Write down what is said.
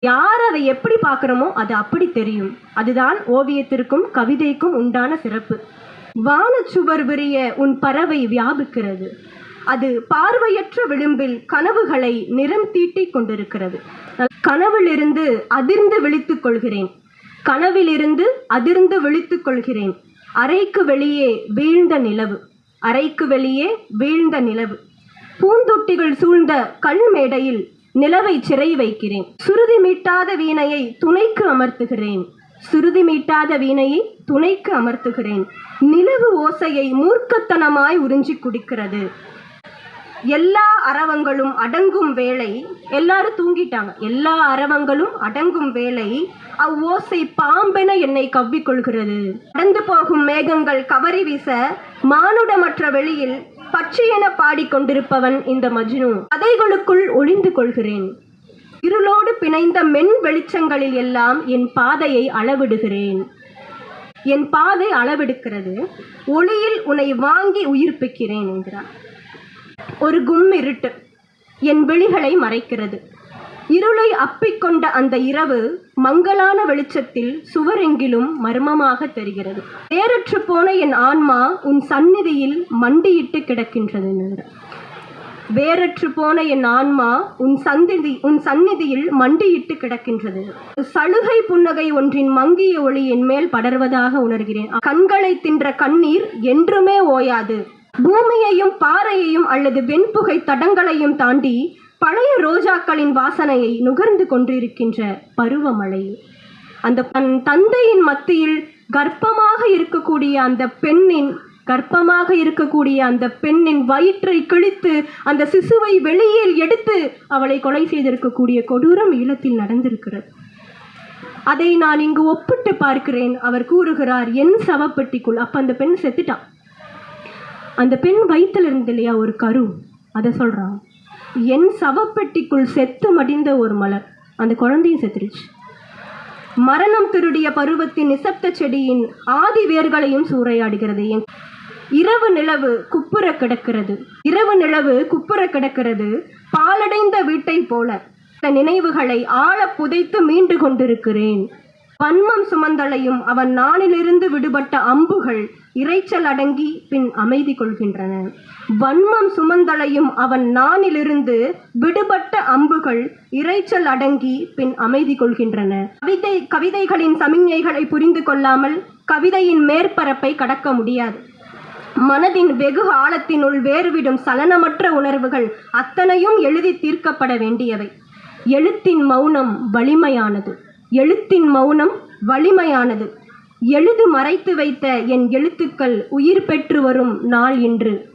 யார் அதை எப்படி பார்க்குறோமோ அது அப்படி தெரியும். அதுதான் ஓவியத்திற்கும் கவிதைக்கும் உண்டான சிறப்பு. வானச்சுவர் விரிய உன் பறவை வியாபிக்கிறது. அது பார்வையற்ற விளிம்பில் கனவுகளை நிறம் தீட்டிக் கொண்டிருக்கிறது. கனவிலிருந்து அதிர்ந்து விழித்துக் கொள்கிறேன். கனவிலிருந்து அதிர்ந்து விழித்துக் கொள்கிறேன். அறைக்கு வெளியே வீழ்ந்த நிலவு. அறைக்கு வெளியே வீழ்ந்த நிலவு. பூந்தொட்டிகள் சூழ்ந்த கண் மேடையில் நிலவை சிறை வைக்கிறேன். சுருதி மீட்டாத வீணையை துணைக்கு அமர்த்துகிறேன். சுருதி மீட்டாத வீணையை துணைக்கு அமர்த்துகிறேன். நிலவு ஓசையை மூர்க்கத்தனமாய் உறிஞ்சி குடிக்கிறது. எல்லா அரவங்களும் அடங்கும் வேளை எல்லாரும் தூங்கிட்டாங்க. எல்லா அரவங்களும் அடங்கும் வேளை அவ்வோசை பாம்பென என்னை கவ்விக்கொள்கிறது. கடந்து போகும் மேகங்கள் கவரி வீச மானுடமற்ற வெளியில் பச்சையென பாடிக்கொண்டிருப்பவன் இந்த மஜ்னு. கதைகளுக்குள் ஒளிந்து கொள்கிறேன். இருளோடு பிணைந்த மென் வெளிச்சங்களில் எல்லாம் என் பாதையை அளவிடுகிறேன். என் பாதை அளவெடுக்கிறது ஒளியில் உன்னை வாங்கி உயிர்ப்பிக்கிறேன் என்கிறார். ஒரு கும் இருட்டு என் விழிகளை மறைக்கிறது. இருளை அப்பிக்கொண்ட அந்த இரவு மங்கலான வெளிச்சத்தில் சுவரெங்கிலும் மர்மமாக தெரிகிறது. வேறற்று போன என் ஆன்மா உன் சந்நிதியில் மண்டியிட்டு கிடக்கின்றது வேறற்று போன என் ஆன்மா உன் சந்திதி உன் சந்நிதியில் மண்டியிட்டு கிடக்கின்றது சலுகை புன்னகை ஒன்றின் மங்கிய ஒளி என் மேல் படர்வதாக உணர்கிறேன். கண்களை தின்ற கண்ணீர் என்றுமே ஓயாது. பூமியையும் பாறையையும் அல்லது வெண்புகை தடங்களையும் தாண்டி பழைய ரோஜாக்களின் வாசனையை நுகர்ந்து கொண்டிருக்கின்ற பருவமழை. அந்த தன் தந்தையின் மத்தியில் கர்ப்பமாக இருக்கக்கூடிய அந்த பெண்ணின் கர்ப்பமாக இருக்கக்கூடிய அந்த பெண்ணின் வயிற்றை கிழித்து அந்த சிசுவை வெளியில் எடுத்து அவளை கொலை செய்திருக்கக்கூடிய கொடூரம் ஈழத்தில் நடந்திருக்கிறது. அதை நான் இங்கு ஒப்பிட்டு பார்க்கிறேன். அவர் கூறுகிறார் என் சவப்பெட்டிக்குள். அப்ப அந்த பெண் செத்துட்டான் அந்த பெண் வயித்துல இருந்து இல்லையா? ஒரு கரு. அதை சொல்றான். என் சவப்பெட்டிக்குள் செத்து மடிந்த ஒரு மலர். அந்த குழந்தையும் செத்துருச்சு மரணம் திருடிய பருவத்தின் நிசப்த செடியின் ஆதி வேர்களையும் சூறையாடுகிறது. என் இரவு நிலவு குப்புற கிடக்கிறது. இரவு நிலவு குப்புற கிடக்கிறது. பாலடைந்த வீட்டைப் போல. தன் நினைவுகளை ஆழ புதைத்து மீண்டு கொண்டிருக்கிறேன். வன்மம் சுமந்தலையும் அவன் நானிலிருந்து விடுபட்ட அம்புகள் இறைச்சல் அடங்கி பின் அமைதி கொள்கின்றன. வன்மம் சுமந்தலையும் அவன் நானிலிருந்து விடுபட்ட அம்புகள் இறைச்சல் அடங்கி பின் அமைதி கொள்கின்றன. கவிதை கவிதைகளின் சமிஞைகளை புரிந்து கொள்ளாமல் கவிதையின் மேற்பரப்பை கடக்க முடியாது. மனதின் வெகு ஆழத்தினுள் வேறுவிடும் சலனமற்ற உணர்வுகள் அத்தனையும் எழுதி தீர்க்கப்பட வேண்டியவை. எழுத்தின் மௌனம் வலிமையானது. எழுத்தின் மௌனம் வலிமையானது. எழுது மறைத்து வைத்த என் எழுத்துக்கள் உயிர் பெற்று வரும் நாள் இன்று.